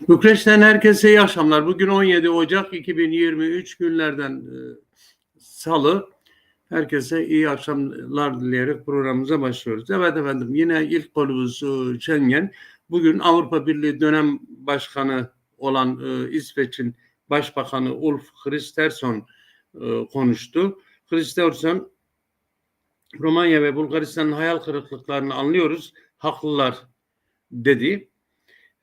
Bükreş'ten herkese iyi akşamlar. Bugün 17 Ocak 2023 günlerden e, salı. Herkese iyi akşamlar dileyerek programımıza başlıyoruz. Evet efendim yine ilk konumuz e, Schengen. Bugün Avrupa Birliği dönem başkanı olan e, İsveç'in Başbakanı Ulf Kristersson e, konuştu. Kristersson Romanya ve Bulgaristan'ın hayal kırıklıklarını anlıyoruz. Haklılar dedi.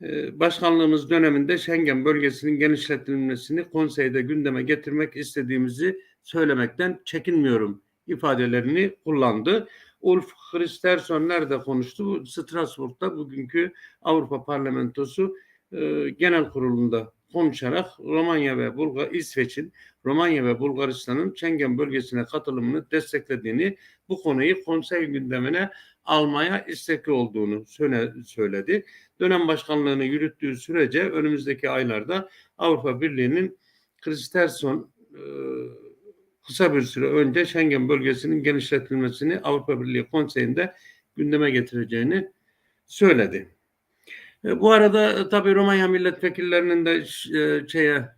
Ee, Başkanlığımız döneminde Schengen bölgesinin genişletilmesini konseyde gündeme getirmek istediğimizi söylemekten çekinmiyorum ifadelerini kullandı. Ulf Kristersson nerede konuştu? Strasbourg'da bugünkü Avrupa Parlamentosu e, Genel Kurulu'nda konuşarak Romanya ve Bulgar İsveç'in Romanya ve Bulgaristan'ın Schengen bölgesine katılımını desteklediğini, bu konuyu konsey gündemine almaya istekli olduğunu söyle, söyledi. Dönem başkanlığını yürüttüğü sürece önümüzdeki aylarda Avrupa Birliği'nin Kristersson e, kısa bir süre önce Schengen bölgesinin genişletilmesini Avrupa Birliği Konseyi'nde gündeme getireceğini söyledi. E, Bu arada e, tabii Romanya milletvekillerinin de e, şeye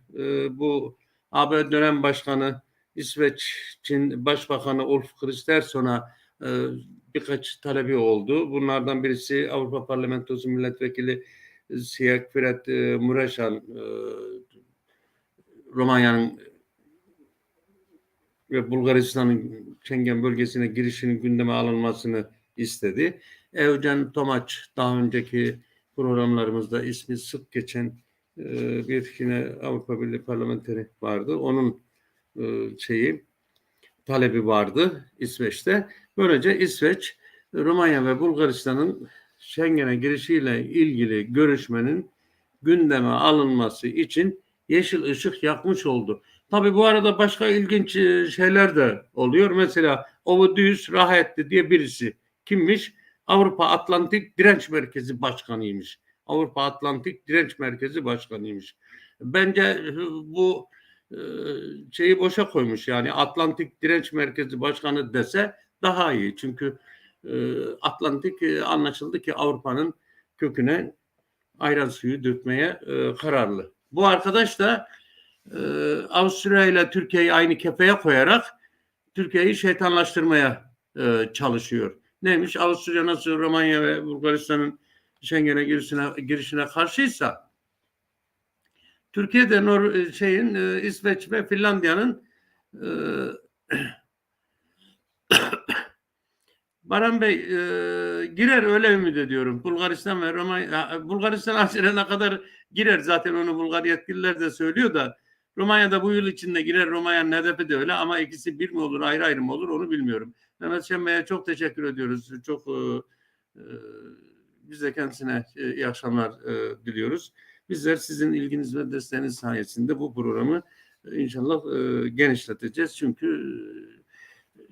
bu AB dönem başkanı İsveç'in başbakanı Ulf Kristersson'a birkaç talebi oldu. Bunlardan birisi Avrupa Parlamentosu milletvekili Siyek Firet e, Mureşan e, Romanya'nın ve Bulgaristan'ın Schengen bölgesine girişinin gündeme alınmasını istedi. Evgen Tomaç daha önceki programlarımızda ismi sık geçen e, bir yine Avrupa Birliği parlamenteri vardı. Onun e, şeyi talebi vardı İsveç'te. Böylece İsveç Romanya ve Bulgaristan'ın Schengen'e girişiyle ilgili görüşmenin gündeme alınması için yeşil ışık yakmış oldu. Tabii bu arada başka ilginç e, şeyler de oluyor. Mesela Ovidius Rahetli diye birisi kimmiş? Avrupa Atlantik Direnç Merkezi Başkanıymış. Avrupa Atlantik Direnç Merkezi Başkanıymış. Bence e, bu şeyi boşa koymuş yani Atlantik Direnç Merkezi Başkanı dese daha iyi. Çünkü Atlantik anlaşıldı ki Avrupa'nın köküne ayran suyu dökmeye kararlı. Bu arkadaş da Avusturya ile Türkiye'yi aynı kefeye koyarak Türkiye'yi şeytanlaştırmaya çalışıyor. Neymiş? Avusturya nasıl Romanya ve Bulgaristan'ın Schengen'e girişine, girişine karşıysa Türkiye'de Nor şeyin e, İsveç ve Finlandiya'nın e, Baran Bey e, girer öyle ümit ediyorum. Bulgaristan ve Romanya Bulgaristan Haziran'a kadar girer zaten onu Bulgar yetkililer de söylüyor da Romanya'da bu yıl içinde girer. Romanya'nın hedefi de öyle ama ikisi bir mi olur ayrı ayrı mı olur onu bilmiyorum. Mehmet Şenbey'e çok teşekkür ediyoruz. Çok e, e, biz de kendisine e, iyi akşamlar e, diliyoruz. Bizler sizin ilginiz ve desteğiniz sayesinde bu programı e, inşallah e, genişleteceğiz. Çünkü e,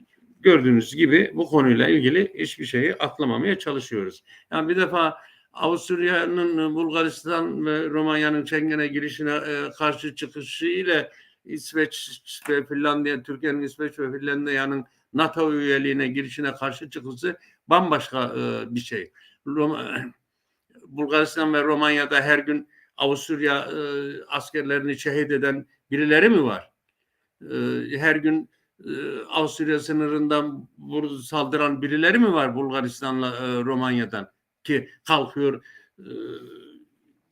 gördüğünüz gibi bu konuyla ilgili hiçbir şeyi atlamamaya çalışıyoruz. Yani bir defa Avusturya'nın Bulgaristan ve Romanya'nın Schengen'e girişine karşı çıkışı ile İsveç ve Finlandiya, Türkiye'nin İsveç ve Finlandiya'nın NATO üyeliğine girişine karşı çıkışı bambaşka bir şey. Roma, Bulgaristan ve Romanya'da her gün Avusturya e, askerlerini şehit eden birileri mi var? E, her gün e, Avusturya sınırından saldıran birileri mi var Bulgaristan'la e, Romanya'dan? Ki kalkıyor e,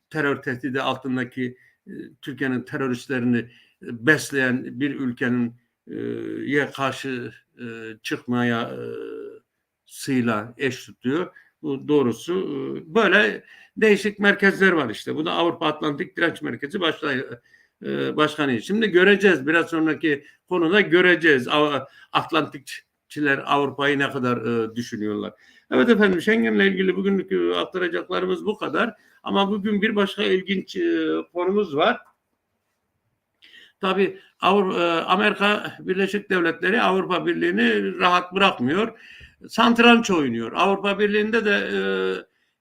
terör tehdidi altındaki e, Türkiye'nin teröristlerini e, besleyen bir ülkenin e, ye karşı e, çıkmaya e, sıyla eş tutuyor. Doğrusu e, böyle değişik merkezler var işte. Bu da Avrupa Atlantik Direnç Merkezi başla, e, başkanı. Şimdi göreceğiz. Biraz sonraki konuda göreceğiz. Atlantikçiler Avrupa'yı ne kadar e, düşünüyorlar. Evet efendim Schengen'le ilgili bugünlük aktaracaklarımız bu kadar. Ama bugün bir başka ilginç konumuz var. Tabii Avru- e, Amerika Birleşik Devletleri Avrupa Birliği'ni rahat bırakmıyor. Santranç oynuyor. Avrupa Birliği'nde de e,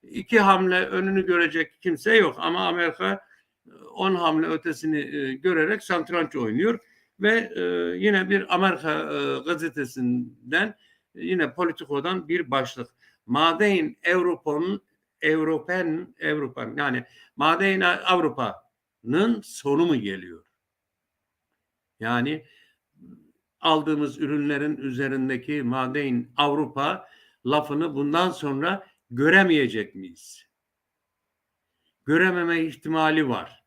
iki hamle önünü görecek kimse yok. Ama Amerika e, on hamle ötesini e, görerek santranç oynuyor. Ve e, yine bir Amerika e, gazetesinden yine Politico'dan bir başlık. Madein Avrupa'nın Avrupan, Avrupan yani Maden Avrupa'nın sonu mu geliyor? Yani aldığımız ürünlerin üzerindeki Maden Avrupa lafını bundan sonra göremeyecek miyiz? Görememe ihtimali var.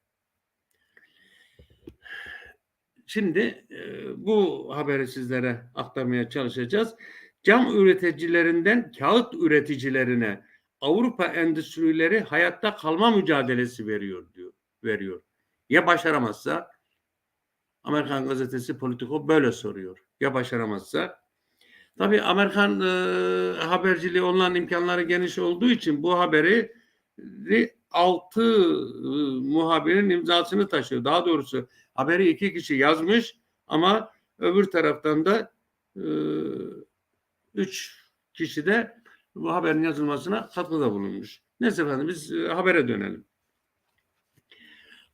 Şimdi e, bu haberi sizlere aktarmaya çalışacağız. Cam üreticilerinden kağıt üreticilerine Avrupa endüstrileri hayatta kalma mücadelesi veriyor diyor. Veriyor. Ya başaramazsa Amerikan gazetesi Politico böyle soruyor. Ya başaramazsa Tabii Amerikan e, haberciliği olan imkanları geniş olduğu için bu haberi altı e, muhabirin imzasını taşıyor. Daha doğrusu haberi iki kişi yazmış ama öbür taraftan da e, üç kişi de bu haberin yazılmasına katkıda bulunmuş. Neyse efendim biz e, habere dönelim.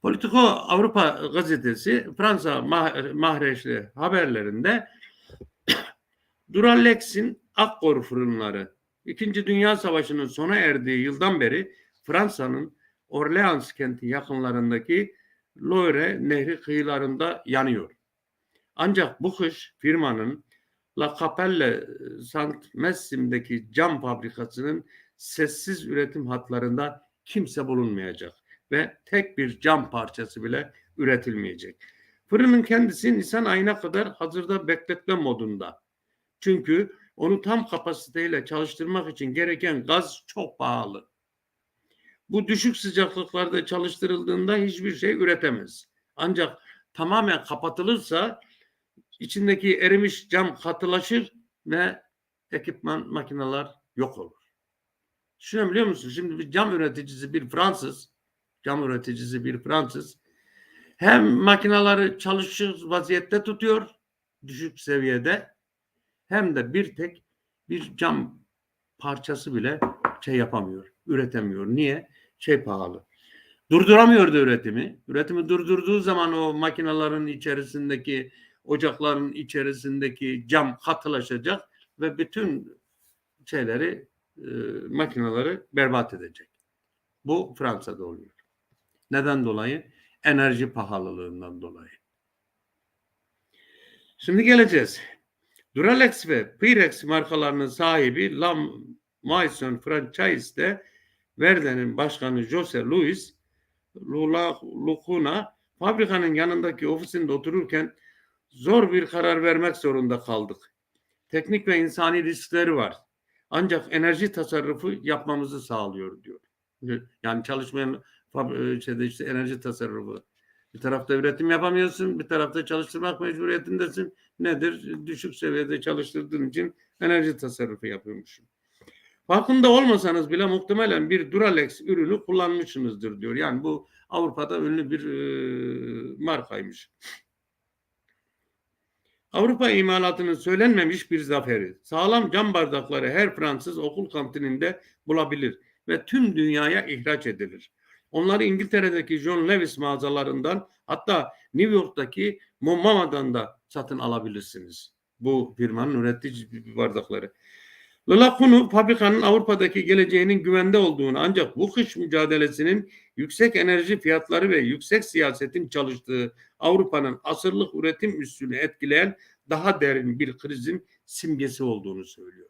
Politico Avrupa gazetesi Fransa mah mahreçli haberlerinde Duralex'in Akkor fırınları İkinci Dünya Savaşı'nın sona erdiği yıldan beri Fransa'nın Orleans kenti yakınlarındaki Loire nehri kıyılarında yanıyor. Ancak bu kış firmanın La Capelle Saint Messim'deki cam fabrikasının sessiz üretim hatlarında kimse bulunmayacak ve tek bir cam parçası bile üretilmeyecek. Fırının kendisi Nisan ayına kadar hazırda bekletme modunda. Çünkü onu tam kapasiteyle çalıştırmak için gereken gaz çok pahalı. Bu düşük sıcaklıklarda çalıştırıldığında hiçbir şey üretemez. Ancak tamamen kapatılırsa içindeki erimiş cam katılaşır ve ekipman makineler yok olur. Düşünebiliyor musun? Şimdi bir cam üreticisi bir Fransız, cam üreticisi bir Fransız hem makineleri çalışır vaziyette tutuyor düşük seviyede hem de bir tek bir cam parçası bile şey yapamıyor, üretemiyor. Niye? Şey pahalı. Durduramıyordu üretimi. Üretimi durdurduğu zaman o makinelerin içerisindeki, ocakların içerisindeki cam katılaşacak ve bütün şeyleri, e, makineleri berbat edecek. Bu Fransa'da oluyor. Neden dolayı? Enerji pahalılığından dolayı. Şimdi geleceğiz. Duralex ve Pyrex markalarının sahibi Lam Maison Franchise'de Verde'nin başkanı Jose Luis Lula Lukuna fabrikanın yanındaki ofisinde otururken zor bir karar vermek zorunda kaldık. Teknik ve insani riskleri var. Ancak enerji tasarrufu yapmamızı sağlıyor diyor. Yani çalışmayan şeyde işte enerji tasarrufu. Bir tarafta üretim yapamıyorsun, bir tarafta çalıştırmak mecburiyetindesin. Nedir? Düşük seviyede çalıştırdığın için enerji tasarrufu yapıyormuşsun. Farkında olmasanız bile muhtemelen bir Duralex ürünü kullanmışsınızdır diyor. Yani bu Avrupa'da ünlü bir e, markaymış. Avrupa imalatının söylenmemiş bir zaferi. Sağlam cam bardakları her Fransız okul kantininde bulabilir ve tüm dünyaya ihraç edilir. Onları İngiltere'deki John Lewis mağazalarından hatta New York'taki Momama'dan da satın alabilirsiniz. Bu firmanın ürettiği bardakları. Lılakunu fabrikanın Avrupa'daki geleceğinin güvende olduğunu ancak bu kış mücadelesinin yüksek enerji fiyatları ve yüksek siyasetin çalıştığı Avrupa'nın asırlık üretim üssünü etkileyen daha derin bir krizin simgesi olduğunu söylüyor.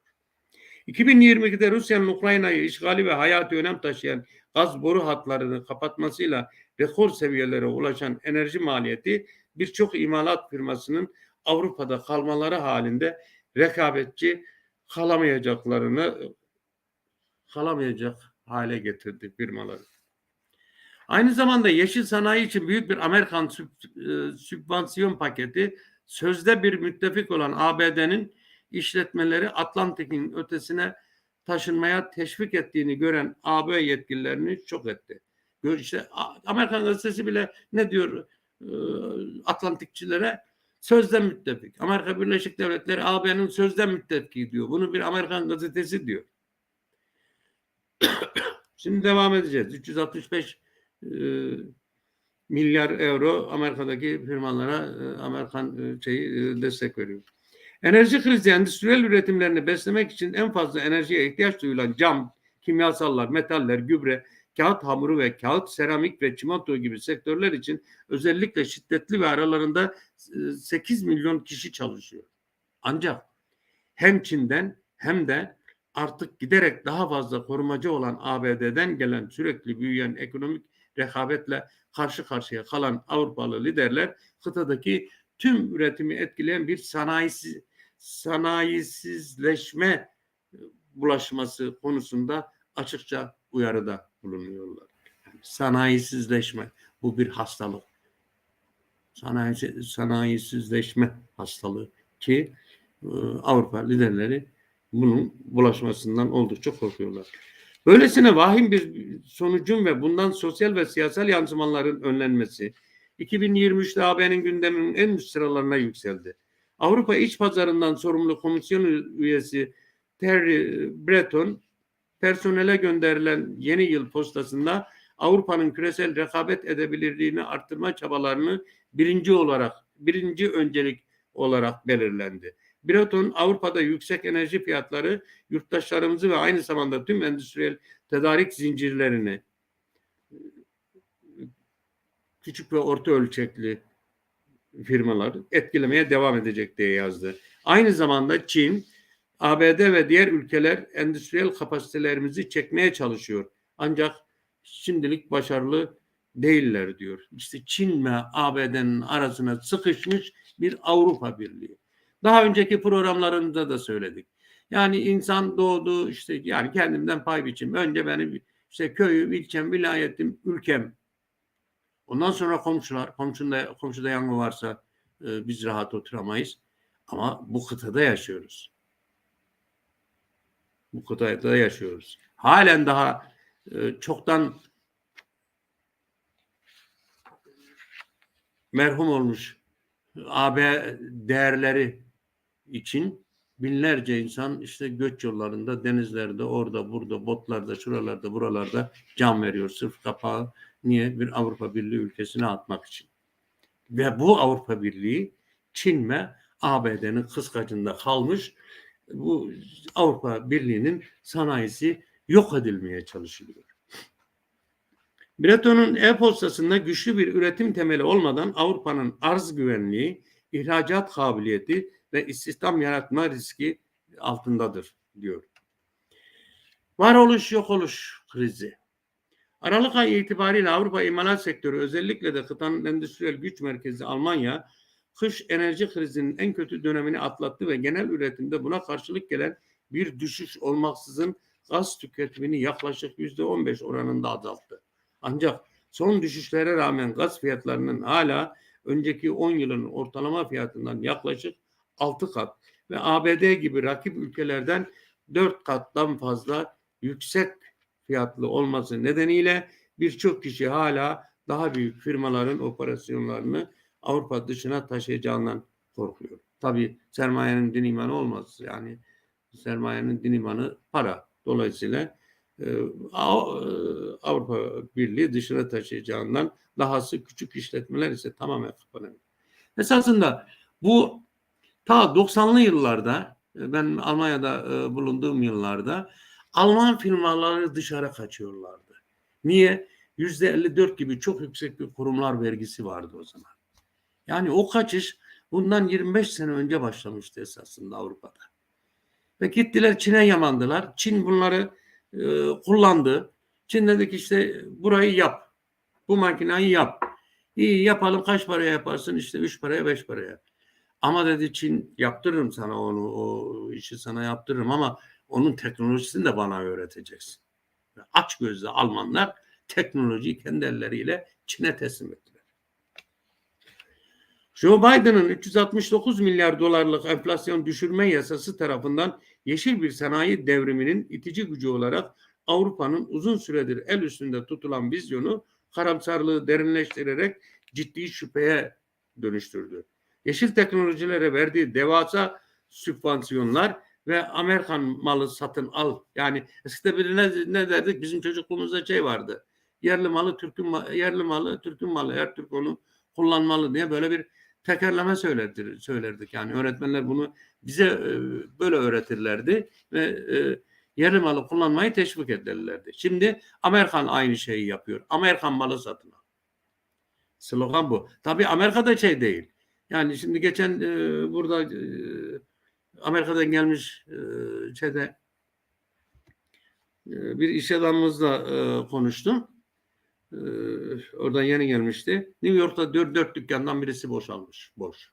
2022'de Rusya'nın Ukrayna'yı işgali ve hayati önem taşıyan gaz boru hatlarını kapatmasıyla rekor seviyelere ulaşan enerji maliyeti birçok imalat firmasının Avrupa'da kalmaları halinde rekabetçi kalamayacaklarını kalamayacak hale getirdi firmaları. Aynı zamanda yeşil sanayi için büyük bir Amerikan e, sübvansiyon paketi sözde bir müttefik olan ABD'nin işletmeleri Atlantik'in ötesine taşınmaya teşvik ettiğini gören AB yetkililerini çok etti. İşte Amerikan gazetesi bile ne diyor e, Atlantikçilere? Sözde müttefik. Amerika Birleşik Devletleri AB'nin sözde müttefiki diyor. Bunu bir Amerikan gazetesi diyor. Şimdi devam edeceğiz. 365 e, milyar euro Amerika'daki firmalara e, Amerikan e, şeyi e, destek veriyor. Enerji krizi endüstriyel üretimlerini beslemek için en fazla enerjiye ihtiyaç duyulan cam, kimyasallar, metaller, gübre, kağıt hamuru ve kağıt, seramik ve çimento gibi sektörler için özellikle şiddetli ve aralarında e, 8 milyon kişi çalışıyor. Ancak hem Çin'den hem de artık giderek daha fazla korumacı olan ABD'den gelen sürekli büyüyen ekonomik rekabetle karşı karşıya kalan Avrupalı liderler kıtadaki tüm üretimi etkileyen bir sanayisiz, sanayisizleşme e, bulaşması konusunda açıkça uyarıda bulunuyorlar. Yani sanayisizleşme bu bir hastalık. Sanayi, sanayisizleşme hastalığı ki e, Avrupa liderleri bunun bulaşmasından oldukça korkuyorlar. Böylesine vahim bir sonucun ve bundan sosyal ve siyasal yansımaların önlenmesi 2023'te AB'nin gündeminin en üst sıralarına yükseldi. Avrupa İç Pazarından sorumlu komisyon üyesi Terry Breton personele gönderilen yeni yıl postasında Avrupa'nın küresel rekabet edebilirliğini arttırma çabalarını birinci olarak, birinci öncelik olarak belirlendi. Breton Avrupa'da yüksek enerji fiyatları yurttaşlarımızı ve aynı zamanda tüm endüstriyel tedarik zincirlerini küçük ve orta ölçekli firmalar etkilemeye devam edecek diye yazdı. Aynı zamanda Çin, ABD ve diğer ülkeler endüstriyel kapasitelerimizi çekmeye çalışıyor. Ancak şimdilik başarılı değiller diyor. İşte Çin ve ABD'nin arasına sıkışmış bir Avrupa Birliği. Daha önceki programlarında da söyledik. Yani insan doğdu işte yani kendimden pay biçim. Önce benim işte köyüm, ilçem, vilayetim, ülkem. Ondan sonra komşular, komşunda, komşuda yangın varsa e, biz rahat oturamayız. Ama bu kıtada yaşıyoruz. Bu kıtada yaşıyoruz. Halen daha e, çoktan merhum olmuş AB değerleri için binlerce insan işte göç yollarında, denizlerde, orada, burada, botlarda, şuralarda, buralarda can veriyor. Sırf kapağı niye? Bir Avrupa Birliği ülkesine atmak için. Ve bu Avrupa Birliği Çin ve ABD'nin kıskacında kalmış bu Avrupa Birliği'nin sanayisi yok edilmeye çalışılıyor. Breton'un e-postasında güçlü bir üretim temeli olmadan Avrupa'nın arz güvenliği, ihracat kabiliyeti ve istihdam yaratma riski altındadır diyor. Varoluş yok oluş krizi. Aralık ayı itibariyle Avrupa imalat sektörü özellikle de kıtanın endüstriyel güç merkezi Almanya kış enerji krizinin en kötü dönemini atlattı ve genel üretimde buna karşılık gelen bir düşüş olmaksızın gaz tüketimini yaklaşık yüzde on beş oranında azalttı. Ancak son düşüşlere rağmen gaz fiyatlarının hala önceki 10 yılın ortalama fiyatından yaklaşık 6 kat ve ABD gibi rakip ülkelerden 4 kattan fazla yüksek fiyatlı olması nedeniyle birçok kişi hala daha büyük firmaların operasyonlarını Avrupa dışına taşıyacağından korkuyor. Tabi sermayenin din imanı olmaz. Yani sermayenin din imanı para. Dolayısıyla e, e, Avrupa Birliği dışına taşıyacağından dahası küçük işletmeler ise tamamen kapanıyor. Esasında bu ta 90'lı yıllarda e, ben Almanya'da bulunduğum yıllarda Alman firmaları dışarı kaçıyorlardı. Niye? Yüzde 54 gibi çok yüksek bir kurumlar vergisi vardı o zaman. Yani o kaçış bundan 25 sene önce başlamıştı esasında Avrupa'da. Ve gittiler Çin'e yamandılar. Çin bunları e, kullandı. Çin dedi ki işte burayı yap. Bu makinayı yap. İyi yapalım kaç paraya yaparsın? İşte 3 paraya 5 paraya. Ama dedi Çin yaptırırım sana onu. O işi sana yaptırırım ama onun teknolojisini de bana öğreteceksin. Aç gözlü Almanlar teknolojiyi kendi elleriyle Çin'e teslim ettiler. Joe Biden'ın 369 milyar dolarlık enflasyon düşürme yasası tarafından yeşil bir sanayi devriminin itici gücü olarak Avrupa'nın uzun süredir el üstünde tutulan vizyonu karamsarlığı derinleştirerek ciddi şüpheye dönüştürdü. Yeşil teknolojilere verdiği devasa sübvansiyonlar ve Amerikan malı satın al. Yani eskide bir ne, ne derdik? Bizim çocukluğumuzda şey vardı. Yerli malı Türk'ün yerli malı Türk'ün malı. Her Türk onu kullanmalı diye böyle bir tekerleme söylerdik. söylerdik. Yani öğretmenler bunu bize e, böyle öğretirlerdi ve e, yerli malı kullanmayı teşvik ederlerdi. Şimdi Amerikan aynı şeyi yapıyor. Amerikan malı satın al. Slogan bu. Tabii Amerika'da şey değil. Yani şimdi geçen e, burada e, Amerika'dan gelmiş e, şeyde e, bir iş adamımızla e, konuştum. E, oradan yeni gelmişti. New York'ta dört, dört dükkandan birisi boşalmış. Boş.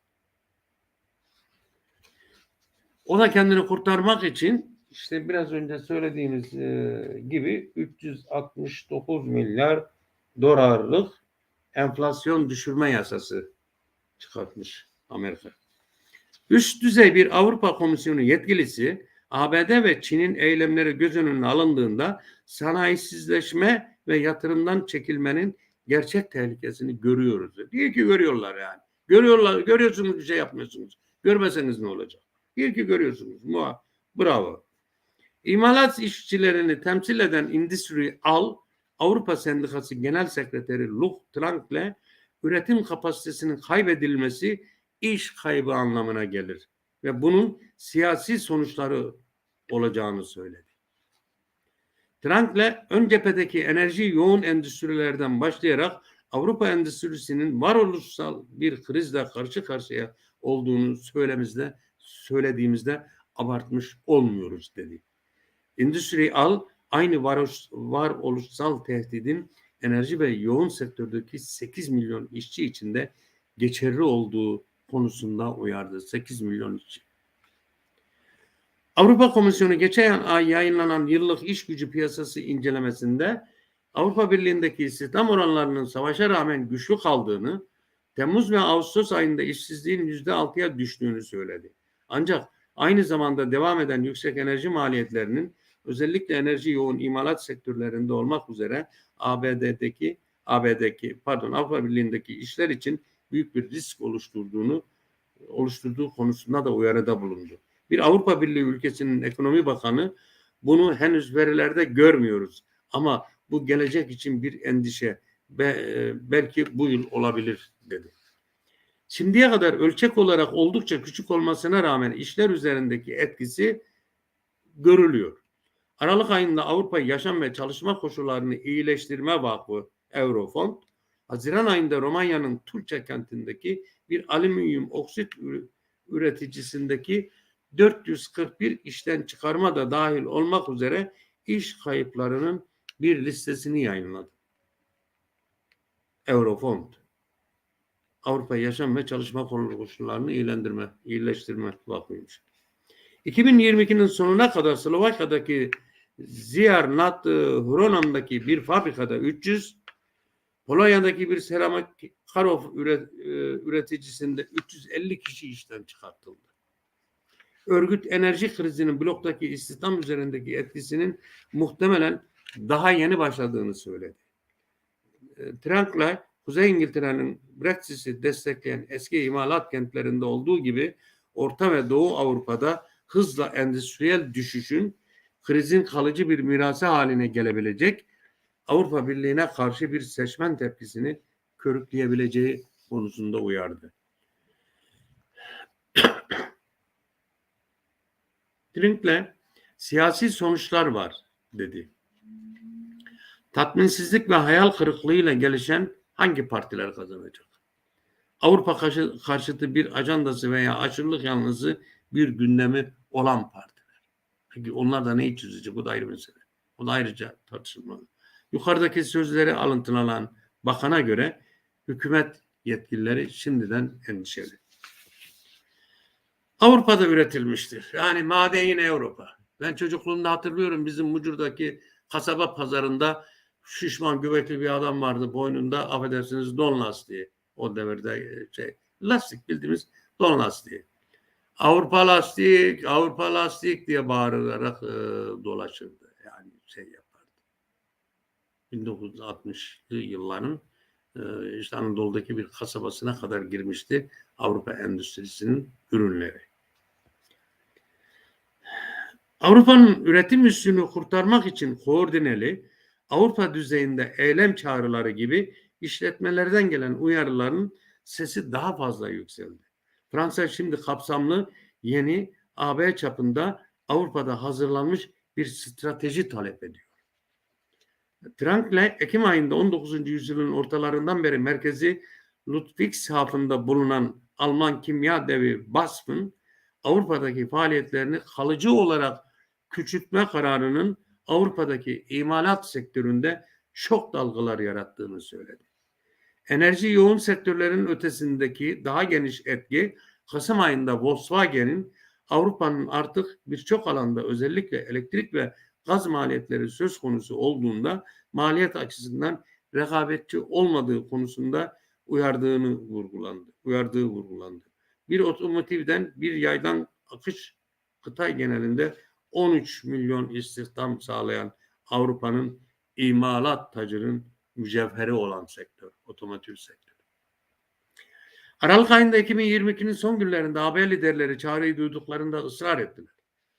O da kendini kurtarmak için işte biraz önce söylediğimiz e, gibi 369 milyar dolarlık enflasyon düşürme yasası çıkartmış Amerika. Üst düzey bir Avrupa Komisyonu yetkilisi ABD ve Çin'in eylemleri göz önüne alındığında sanayisizleşme ve yatırımdan çekilmenin gerçek tehlikesini görüyoruz. Diyor ki görüyorlar yani. Görüyorlar, görüyorsunuz bir şey yapmıyorsunuz. Görmeseniz ne olacak? Diyor ki görüyorsunuz. Muha, bravo. İmalat işçilerini temsil eden Industry Al, Avrupa Sendikası Genel Sekreteri Luc Trank'le üretim kapasitesinin kaybedilmesi iş kaybı anlamına gelir ve bunun siyasi sonuçları olacağını söyledi. Trank'le ön cephedeki enerji yoğun endüstrilerden başlayarak Avrupa endüstrisinin varoluşsal bir krizle karşı karşıya olduğunu söylemizde söylediğimizde abartmış olmuyoruz dedi. Endüstri al aynı varoş, varoluşsal tehdidin enerji ve yoğun sektördeki 8 milyon işçi içinde geçerli olduğu konusunda uyardı. 8 milyon işçi. Avrupa Komisyonu geçen ay yayınlanan yıllık iş gücü piyasası incelemesinde Avrupa Birliği'ndeki istihdam oranlarının savaşa rağmen güçlü kaldığını, Temmuz ve Ağustos ayında işsizliğin yüzde altıya düştüğünü söyledi. Ancak aynı zamanda devam eden yüksek enerji maliyetlerinin özellikle enerji yoğun imalat sektörlerinde olmak üzere ABD'deki ABD'deki pardon Avrupa Birliği'ndeki işler için büyük bir risk oluşturduğunu oluşturduğu konusunda da uyarıda bulundu. Bir Avrupa Birliği ülkesinin ekonomi bakanı bunu henüz verilerde görmüyoruz ama bu gelecek için bir endişe ve belki bu yıl olabilir dedi. Şimdiye kadar ölçek olarak oldukça küçük olmasına rağmen işler üzerindeki etkisi görülüyor. Aralık ayında Avrupa Yaşam ve Çalışma Koşullarını İyileştirme Vakfı Eurofond, Haziran ayında Romanya'nın Tulce kentindeki bir alüminyum oksit üreticisindeki 441 işten çıkarma da dahil olmak üzere iş kayıplarının bir listesini yayınladı. Eurofond. Avrupa Yaşam ve Çalışma Koşullarını iyilendirme, iyileştirme vakfıymış. 2022'nin sonuna kadar Slovakya'daki Ziyarnat Hronam'daki bir fabrikada 300, Polonya'daki bir seramik Karov e, üreticisinde 350 kişi işten çıkartıldı. Örgüt enerji krizinin bloktaki istihdam üzerindeki etkisinin muhtemelen daha yeni başladığını söyledi. E, Trank'la Kuzey İngiltere'nin Brexit'i destekleyen eski imalat kentlerinde olduğu gibi Orta ve Doğu Avrupa'da hızla endüstriyel düşüşün krizin kalıcı bir mirası haline gelebilecek Avrupa Birliği'ne karşı bir seçmen tepkisini körükleyebileceği konusunda uyardı. Trink'le siyasi sonuçlar var dedi. Tatminsizlik ve hayal kırıklığıyla gelişen hangi partiler kazanacak? Avrupa karşı, karşıtı bir ajandası veya aşırılık yanlısı bir gündemi olan partiler. Peki onlar da neyi çözecek? Bu da ayrı mesele. O da ayrıca tartışılmalı. Yukarıdaki sözleri alıntılanan bakana göre hükümet yetkilileri şimdiden endişeli. Avrupa'da üretilmiştir. Yani yine Avrupa. Ben çocukluğumda hatırlıyorum bizim Mucur'daki kasaba pazarında şişman göbekli bir adam vardı boynunda affedersiniz don lastiği o devirde şey lastik bildiğimiz don lastiği. Avrupa lastik, Avrupa lastik diye bağırarak e, dolaşırdı. Yani şey yapardı. 1960'lı yılların e, işte Anadolu'daki bir kasabasına kadar girmişti Avrupa endüstrisinin ürünleri. Avrupa'nın üretim üssünü kurtarmak için koordineli Avrupa düzeyinde eylem çağrıları gibi işletmelerden gelen uyarıların sesi daha fazla yükseldi. Fransa şimdi kapsamlı yeni AB çapında Avrupa'da hazırlanmış bir strateji talep ediyor. Trankle Ekim ayında 19. yüzyılın ortalarından beri merkezi Ludwigshafen'da bulunan Alman kimya devi BASF'ın Avrupa'daki faaliyetlerini kalıcı olarak küçültme kararının Avrupa'daki imalat sektöründe şok dalgalar yarattığını söyledi. Enerji yoğun sektörlerin ötesindeki daha geniş etki Kasım ayında Volkswagen'in Avrupa'nın artık birçok alanda özellikle elektrik ve gaz maliyetleri söz konusu olduğunda maliyet açısından rekabetçi olmadığı konusunda uyardığını vurgulandı. Uyardığı vurgulandı. Bir otomotivden bir yaydan akış kıta genelinde 13 milyon istihdam sağlayan Avrupa'nın imalat tacının mücevheri olan sektör, otomotiv sektörü. Aralık ayında 2022'nin son günlerinde AB liderleri çağrıyı duyduklarında ısrar ettiler.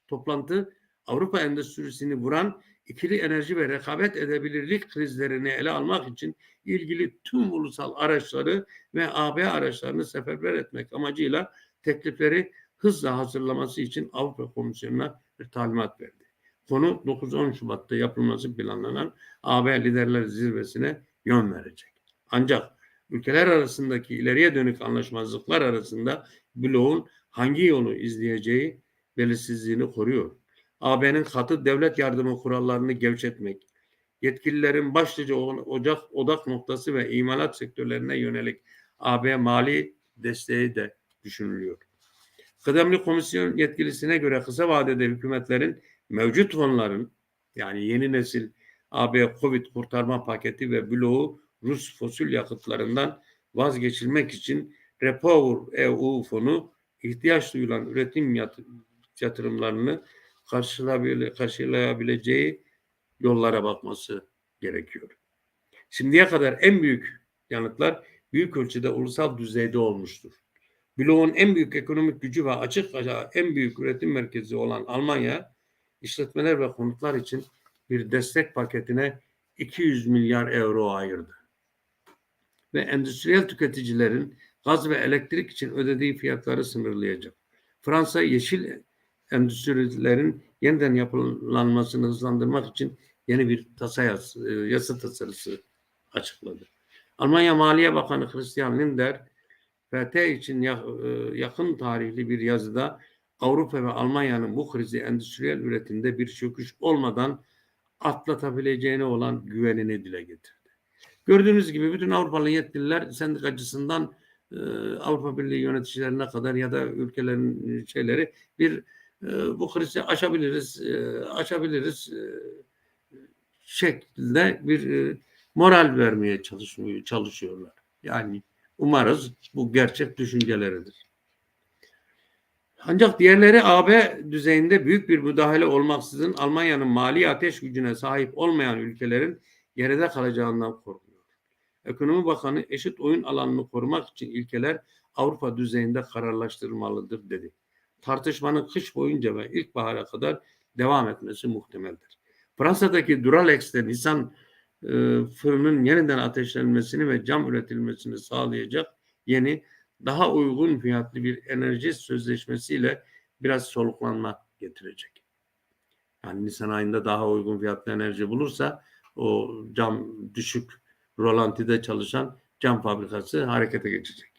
Toplantı Avrupa endüstrisini vuran ikili enerji ve rekabet edebilirlik krizlerini ele almak için ilgili tüm ulusal araçları ve AB araçlarını seferber etmek amacıyla teklifleri hızla hazırlaması için Avrupa Komisyonu'na bir talimat verdi. Konu 9-10 Şubat'ta yapılması planlanan AB Liderler Zirvesi'ne yön verecek. Ancak ülkeler arasındaki ileriye dönük anlaşmazlıklar arasında bloğun hangi yolu izleyeceği belirsizliğini koruyor. AB'nin katı devlet yardımı kurallarını gevşetmek, yetkililerin başlıca ocak odak noktası ve imalat sektörlerine yönelik AB mali desteği de düşünülüyor. Kıdemli komisyon yetkilisine göre kısa vadede hükümetlerin mevcut fonların yani yeni nesil AB Covid kurtarma paketi ve bloğu Rus fosil yakıtlarından vazgeçilmek için Repower EU fonu ihtiyaç duyulan üretim yatırımlarını karşılayabileceği yollara bakması gerekiyor. Şimdiye kadar en büyük yanıtlar büyük ölçüde ulusal düzeyde olmuştur. Bloğun en büyük ekonomik gücü ve açık en büyük üretim merkezi olan Almanya, işletmeler ve konutlar için bir destek paketine 200 milyar euro ayırdı. Ve endüstriyel tüketicilerin gaz ve elektrik için ödediği fiyatları sınırlayacak. Fransa yeşil endüstrilerin yeniden yapılanmasını hızlandırmak için yeni bir tasa yasa, yasa tasarısı açıkladı. Almanya Maliye Bakanı Christian Lindner, FT için yakın tarihli bir yazıda Avrupa ve Almanya'nın bu krizi endüstriyel üretimde bir çöküş olmadan atlatabileceğine olan güvenini dile getirdi. Gördüğünüz gibi bütün Avrupalı yetkililer sendikacısından Avrupa Birliği yöneticilerine kadar ya da ülkelerin şeyleri bir bu krizi aşabiliriz, aşabiliriz şeklinde bir moral vermeye çalışmıyor, çalışıyorlar. Yani umarız bu gerçek düşünceleridir. Ancak diğerleri AB düzeyinde büyük bir müdahale olmaksızın Almanya'nın mali ateş gücüne sahip olmayan ülkelerin geride kalacağından korkuyor. Ekonomi Bakanı eşit oyun alanını korumak için ilkeler Avrupa düzeyinde kararlaştırılmalıdır dedi. Tartışmanın kış boyunca ve ilkbahara kadar devam etmesi muhtemeldir. Fransa'daki Duralex'te Nisan e, fırının yeniden ateşlenmesini ve cam üretilmesini sağlayacak yeni daha uygun fiyatlı bir enerji sözleşmesiyle biraz soluklanma getirecek. Yani Nisan ayında daha uygun fiyatlı enerji bulursa o cam düşük rolantide çalışan cam fabrikası harekete geçecek.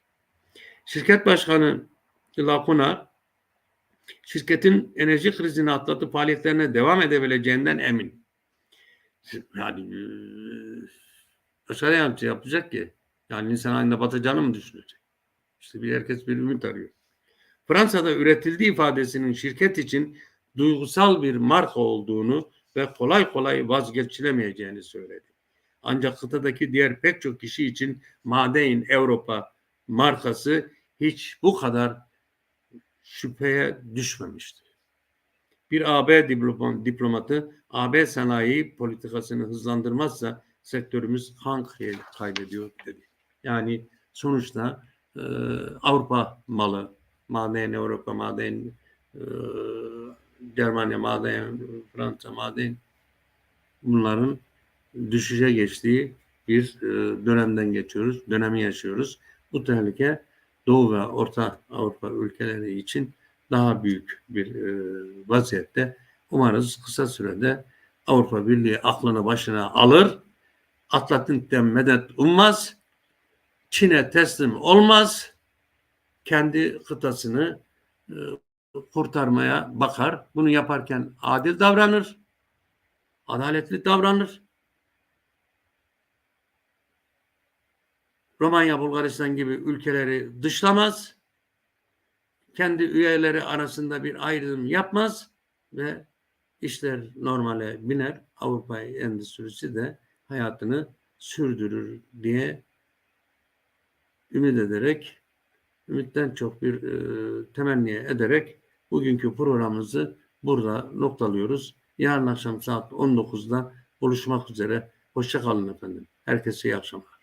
Şirket başkanı Lacuna şirketin enerji krizini atlatıp faaliyetlerine devam edebileceğinden emin. Yani aşağıya yansıya yapacak ki yani Nisan ayında batacağını mı düşünecek? İşte bir herkes bir ümit arıyor. Fransa'da üretildiği ifadesinin şirket için duygusal bir marka olduğunu ve kolay kolay vazgeçilemeyeceğini söyledi. Ancak kıtadaki diğer pek çok kişi için Made in Avrupa markası hiç bu kadar şüpheye düşmemiştir. Bir AB diplomatı AB sanayi politikasını hızlandırmazsa sektörümüz kan kaybediyor dedi. Yani sonuçta e, Avrupa malı, maden Avrupa, maden e, Germanya, maden Fransa, maden bunların düşüşe geçtiği bir e, dönemden geçiyoruz, dönemi yaşıyoruz. Bu tehlike Doğu ve Orta Avrupa ülkeleri için daha büyük bir e, vaziyette Umarız kısa sürede Avrupa Birliği aklını başına alır. Atlantik'ten medet ummaz. Çin'e teslim olmaz. Kendi kıtasını e, kurtarmaya bakar. Bunu yaparken adil davranır. Adaletli davranır. Romanya, Bulgaristan gibi ülkeleri dışlamaz. Kendi üyeleri arasında bir ayrım yapmaz ve işler normale biner. Avrupa endüstrisi de hayatını sürdürür diye ümit ederek, ümitten çok bir e, temenni ederek bugünkü programımızı burada noktalıyoruz. Yarın akşam saat 19'da buluşmak üzere. Hoşçakalın efendim. Herkese iyi akşamlar.